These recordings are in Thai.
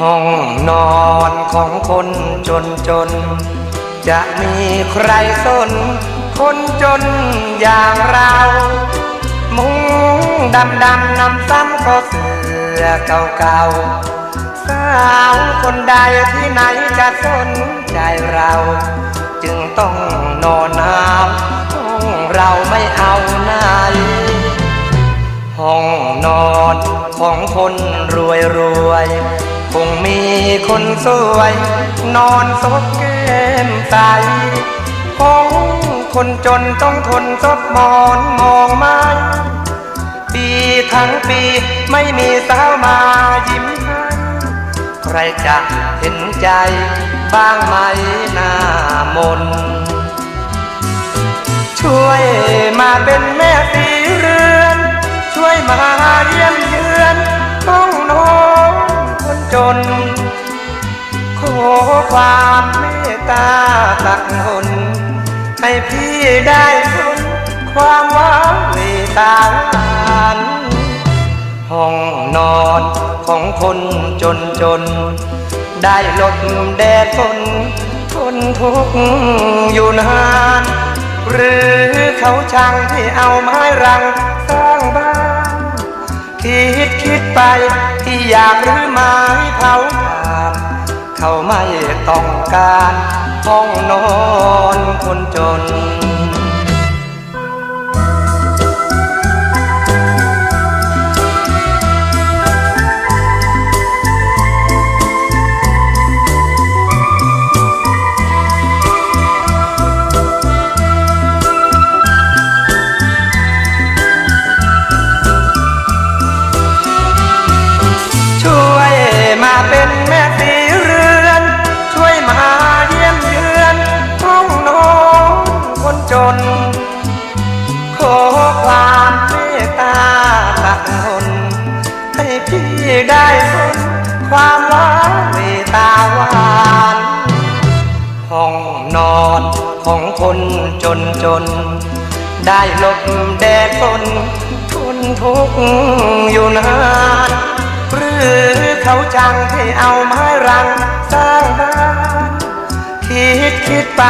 ห้องนอนของคนจนจน จะมีใครสน คนจนอย่างเรา มุ้งดำดำนำซ้ำก็เสือเก่าๆสาวคนใดที่ไหนจะสนใจเรา จึงต้องนอนหนาวห้องเราไม่เอาไหนห้องนอนของคนรวยรวย คงมีคนสวย นอนซบแก้มใสห้องคนจนต้องทนซบหมอนมองไม้ปีทั้งปีไม่มีสาวมายิ้มให้ใครจะเห็นใจบ้างไหมหน้ามน ช่วยมาเป็นแม่สีเรือน ช่วยมาเยี่ยม น ขอความเมตตาตักหนให้พี่ได้ทนความหว่างในตาหวานห้องนอนของคนจนจน ได้หลบแดดฝนทนทุกข์อยู่นาน หรือเขาช่างที่เอาไม้รังสร้างบ้าน คิดคิดไป ที่อยากรื้อไม้เผาผ่าน เขาไม่ต้องการห้องนอนคนจน นจน ได้หลบแดดฝนทนทุกข์อยู่นานหรือเขาจังให้เอาไม้รังสร้างบ้านคิดคิดไป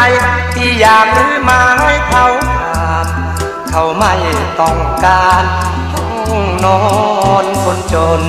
ที่อยากรื้อไม้เผาถ่านเขาไม่ต้องการห้องนอนคนจน